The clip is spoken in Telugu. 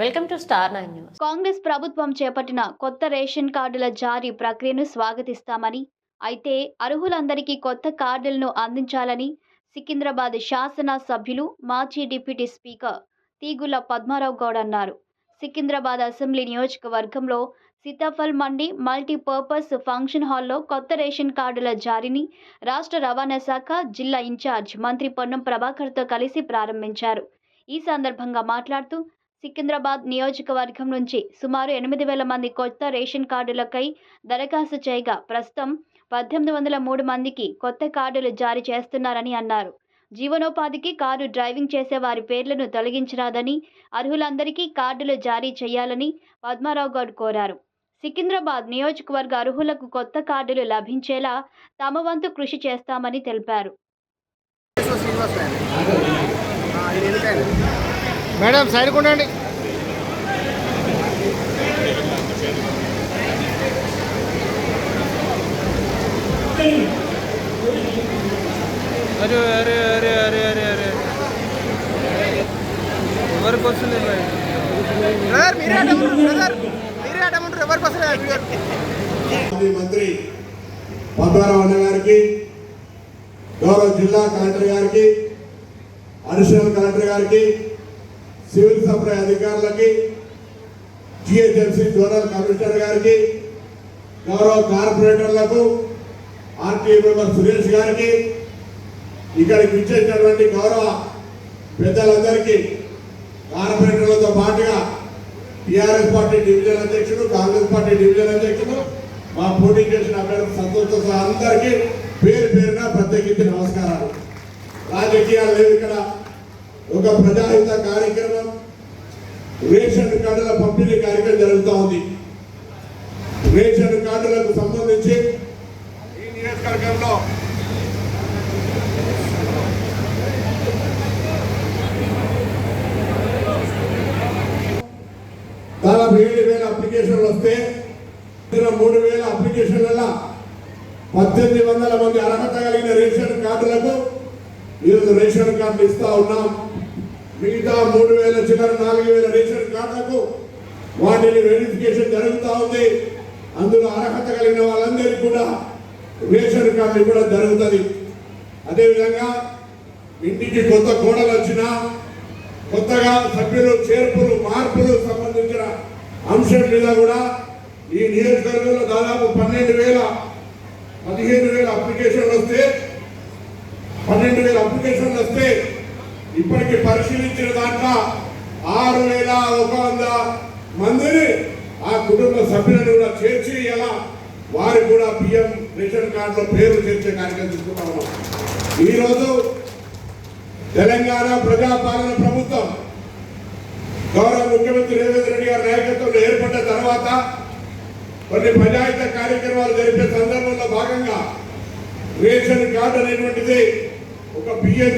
Welcome to star nine news Congress ప్రభుత్వం చేపట్టిన కొత్త రేషన్ కార్డుల జారీ ప్రక్రియను స్వాగతిస్తామని అయితే అర్హులందరికీ కొత్త కార్డులను అందించాలని సికింద్రాబాద్ శాసన సభ్యులు మాజీ డిప్యూటీ స్పీకర్ తీగుల పద్మారావు గౌడ్ అన్నారు. సికింద్రాబాద్ అసెంబ్లీ నియోజకవర్గంలో సీతాఫల్ మండి మల్టీపర్పస్ ఫంక్షన్ హాల్లో కొత్త రేషన్ కార్డుల జారీని రాష్ట్ర రవాణా శాఖ జిల్లా ఇన్ఛార్జ్ మంత్రి పొన్నం ప్రభాకర్తో కలిసి ప్రారంభించారు. ఈ సందర్భంగా మాట్లాడుతూ సికింద్రాబాద్ నియోజకవర్గం నుంచి సుమారు ఎనిమిది వేల మంది కొత్త రేషన్ కార్డులకై దరఖాస్తు చేయగా ప్రస్తుతం పద్దెనిమిది వందల మూడు మందికి కొత్త కార్డులు జారీ చేస్తున్నారని అన్నారు. జీవనోపాధికి కారు డ్రైవింగ్ చేసే వారి పేర్లను తొలగించరాదని అర్హులందరికీ కార్డులు జారీ చేయాలని పద్మారావు గౌడ్ కోరారు. సికింద్రాబాద్ నియోజకవర్గ అర్హులకు కొత్త కార్డులు లభించేలా తమ వంతు కృషి చేస్తామని తెలిపారు. మేడం సైడ్ ఉండండి. అరే అరే అరే అరే అరే అరే. ఎవరికి వస్తుంది మరి? బ్రదర్ మీరే అడగమంటారు బ్రదర్. మీరే అడగమంటారు ఎవరికి వస్తుంది మాజీ మంత్రి పద్మారావు అన్న గారికి గౌరవ జిల్లా కలెక్టర్ గారికి అడిషనల్ కలెక్టర్ గారికి సివిల్ సప్లై అధికారులకి జిహెచ్ఎంసీ జోనల్ కమిషనర్ గారికి గౌరవ కార్పొరేటర్లకు ఆర్టీ మెంబర్ సురేష్ గారికి ఇక్కడికి ఇచ్చేసినటువంటి గౌరవ పెద్దలందరికీ కార్పొరేటర్లతో పాటుగా టీఆర్ఎస్ పార్టీ డివిజన్ అధ్యక్షుడు కాంగ్రెస్ పార్టీ డివిజన్ అధ్యక్షుడు మా పోటీ చేసిన అభ్యర్థి సంతోష్ అందరికీ పేరు పేరున ప్రత్యేకించి నమస్కారాలు. రాజకీయాలు లేవు ఇక్కడ. ఒక ప్రజాహిత కార్యక్రమం. రేషన్ కార్డుల పంపిణీ కార్యక్రమం జరుగుతూ ఉంది. రేషన్ కార్డులకు సంబంధించి ఈ నియోజకవర్గంలో దాదాపు ఏడు వేల అప్లికేషన్లు వస్తే మూడు వేల అప్లికేషన్ల పద్దెనిమిది వందల మంది అర్హత కలిగిన రేషన్ కార్డులకు ఈరోజు రేషన్ కార్డులు ఇస్తా ఉన్నాం. మిగతా మూడు వేల చిల్లర నాలుగు వేల రేషన్ కార్డులకు వాటిని వెరిఫికేషన్ జరుగుతూ ఉంది. అందులో అర్హత కలిగిన వాళ్ళందరికీ కూడా రేషన్ కార్డు కూడా జరుగుతుంది. అదేవిధంగా ఇంటికి కొత్త కోడలు వచ్చినా కొత్తగా సభ్యులు చేర్పులు మార్పులు సంబంధించిన అంశం మీద కూడా ఈ నియోజకవర్గంలో దాదాపు పన్నెండు వేల పదిహేను వేల అప్లికేషన్లు వస్తే పన్నెండు వేల అప్లికేషన్లు వస్తే ఇప్పటికి పరిశీలించిన దాంట్లో ఆరు వేల ఒక వంద మందిని ఆ కుటుంబ సభ్యులను కూడా చేర్చి ఎలా వారు కూడా పిఎం రేషన్ కార్డులో పేరు చేర్చే కార్యక్రమం తీసుకుంటా ఉన్నాం. ఈరోజు తెలంగాణ ప్రజాపాలన ప్రభుత్వం గౌరవ ముఖ్యమంత్రి రేవంత్ రెడ్డి గారి నాయకత్వంలో ఏర్పడ్డ తర్వాత కొన్ని ప్రజాహిత కార్యక్రమాలు జరిపే సందర్భంలో భాగంగా రేషన్ కార్డు అనేటువంటిది ఒక బిఎం